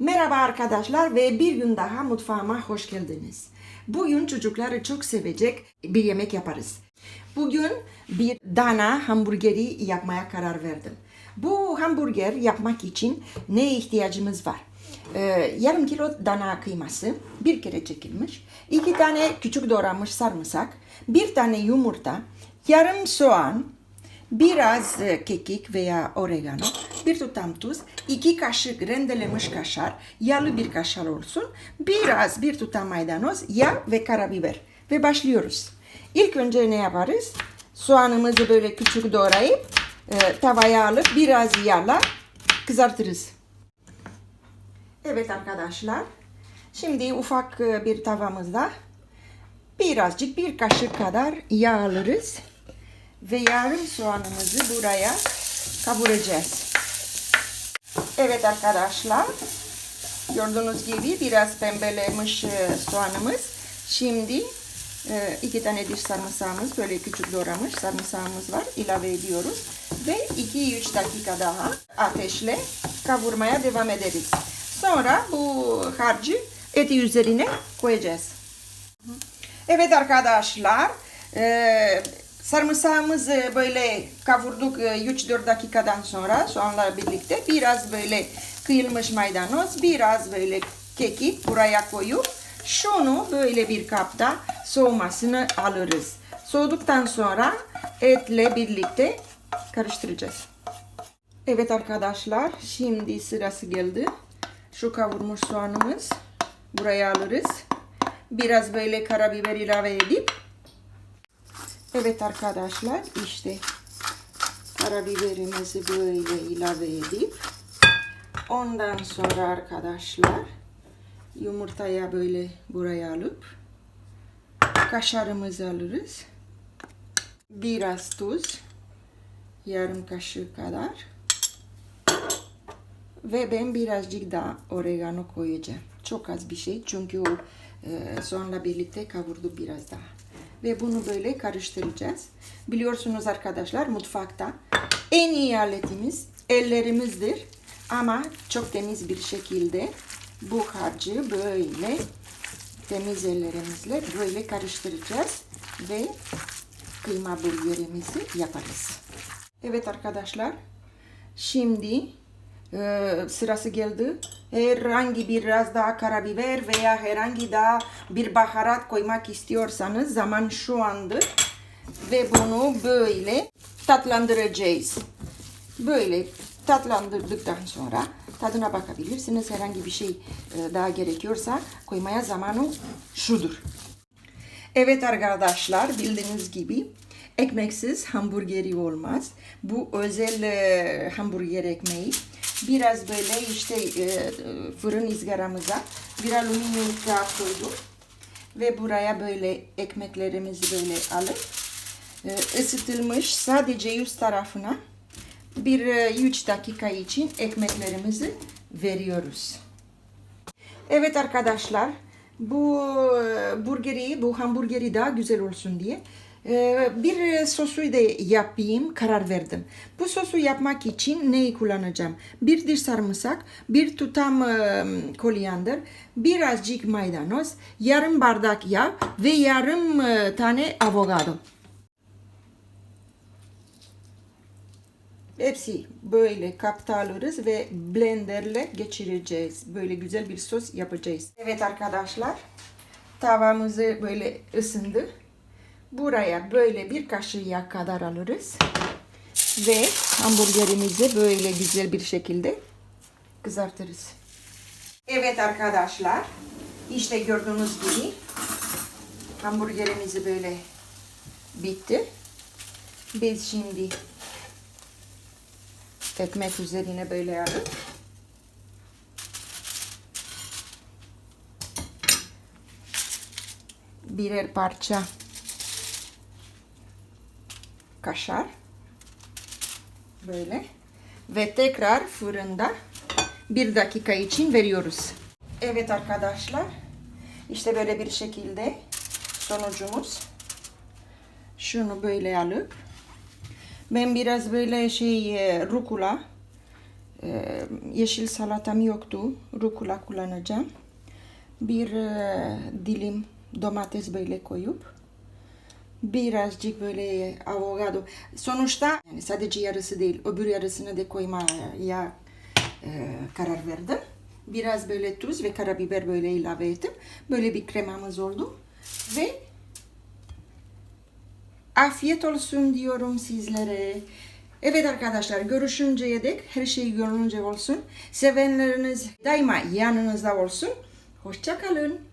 Merhaba arkadaşlar ve bir gün daha mutfağıma hoş geldiniz. Bugün çocukları çok sevecek bir yemek yaparız. Bugün bir dana hamburgeri yapmaya karar verdim. Bu hamburger yapmak için ne ihtiyacımız var? Ee, yarım kilo dana kıyması, bir kere çekilmiş, iki tane küçük doğranmış sarımsak, bir tane yumurta, yarım soğan, biraz e, kekik veya oregano, bir tutam tuz, iki kaşık rendelemiş kaşar, yağlı bir kaşar olsun, biraz bir tutam maydanoz, yağ ve karabiber. Ve başlıyoruz. İlk önce ne yaparız? Soğanımızı böyle küçük doğrayıp e, tavaya alıp biraz yağla kızartırız. Evet arkadaşlar. Şimdi ufak e, bir tavamızda birazcık bir kaşık kadar yağ alırız. Ve yarım soğanımızı buraya kavuracağız. Evet arkadaşlar. Gördüğünüz gibi biraz pembelemiş e, soğanımız. Şimdi e, iki tane diş sarımsağımız böyle küçük doğramış sarımsağımız var. ilave ediyoruz. Ve 2-3 dakika daha ateşle kavurmaya devam ederiz. Sonra bu harcı eti üzerine koyacağız. Evet arkadaşlar. E, sarımsağımızı böyle kavurduk 3-4 dakikadan sonra soğanla birlikte biraz böyle kıyılmış maydanoz, biraz böyle kekik buraya koyup şunu böyle bir kapta soğumasını alırız. Soğuduktan sonra etle birlikte karıştıracağız. Evet arkadaşlar şimdi sırası geldi. Şu kavurmuş soğanımız buraya alırız. Biraz böyle karabiber ilave edip Evet arkadaşlar işte karabiberimizi böyle ilave edip ondan sonra arkadaşlar yumurtaya böyle buraya alıp kaşarımızı alırız. Biraz tuz yarım kaşık kadar ve ben birazcık daha oregano koyacağım. Çok az bir şey çünkü o e, birlikte kavurduk biraz daha ve bunu böyle karıştıracağız. Biliyorsunuz arkadaşlar mutfakta en iyi aletimiz ellerimizdir. Ama çok temiz bir şekilde bu harcı böyle temiz ellerimizle böyle karıştıracağız ve kıyma burgerimizi yaparız. Evet arkadaşlar şimdi e, sırası geldi. Herhangi biraz daha karabiber veya herhangi daha bir baharat koymak istiyorsanız zaman şu andır. Ve bunu böyle tatlandıracağız. Böyle tatlandırdıktan sonra tadına bakabilirsiniz. Herhangi bir şey e, daha gerekiyorsa koymaya zamanı şudur. Evet arkadaşlar bildiğiniz gibi ekmeksiz hamburgeri olmaz. Bu özel e, hamburger ekmeği. Biraz böyle işte e, fırın izgaramıza bir alüminyum kağıt koydum. Ve buraya böyle ekmeklerimizi böyle alıp e, ısıtılmış sadece yüz tarafına bir 3 dakika için ekmeklerimizi veriyoruz. Evet arkadaşlar bu burgeri, bu hamburgeri daha güzel olsun diye bir sosu da yapayım karar verdim. Bu sosu yapmak için neyi kullanacağım? Bir diş sarımsak, bir tutam koriander, birazcık maydanoz, yarım bardak yağ ve yarım tane avokado. Hepsi böyle kapta alırız ve blenderle geçireceğiz. Böyle güzel bir sos yapacağız. Evet arkadaşlar tavamızı böyle ısındı. Buraya böyle bir kaşık yağ kadar alırız. Ve hamburgerimizi böyle güzel bir şekilde kızartırız. Evet arkadaşlar. işte gördüğünüz gibi hamburgerimizi böyle bitti. Biz şimdi ekmek üzerine böyle alıp birer parça kaşar böyle ve tekrar fırında bir dakika için veriyoruz. Evet arkadaşlar işte böyle bir şekilde sonucumuz şunu böyle alıp ben biraz böyle şey rukula Ee, yeşil salatam yoktu. Rukula kullanacağım. Bir e, dilim domates böyle koyup birazcık böyle avokado. Sonuçta yani sadece yarısı değil, öbür yarısını da koymaya e, karar verdim. Biraz böyle tuz ve karabiber böyle ilave ettim. Böyle bir kremamız oldu. Ve afiyet olsun diyorum sizlere. Evet arkadaşlar görüşünceye dek her şey gönlünce olsun. Sevenleriniz daima yanınızda olsun. Hoşçakalın.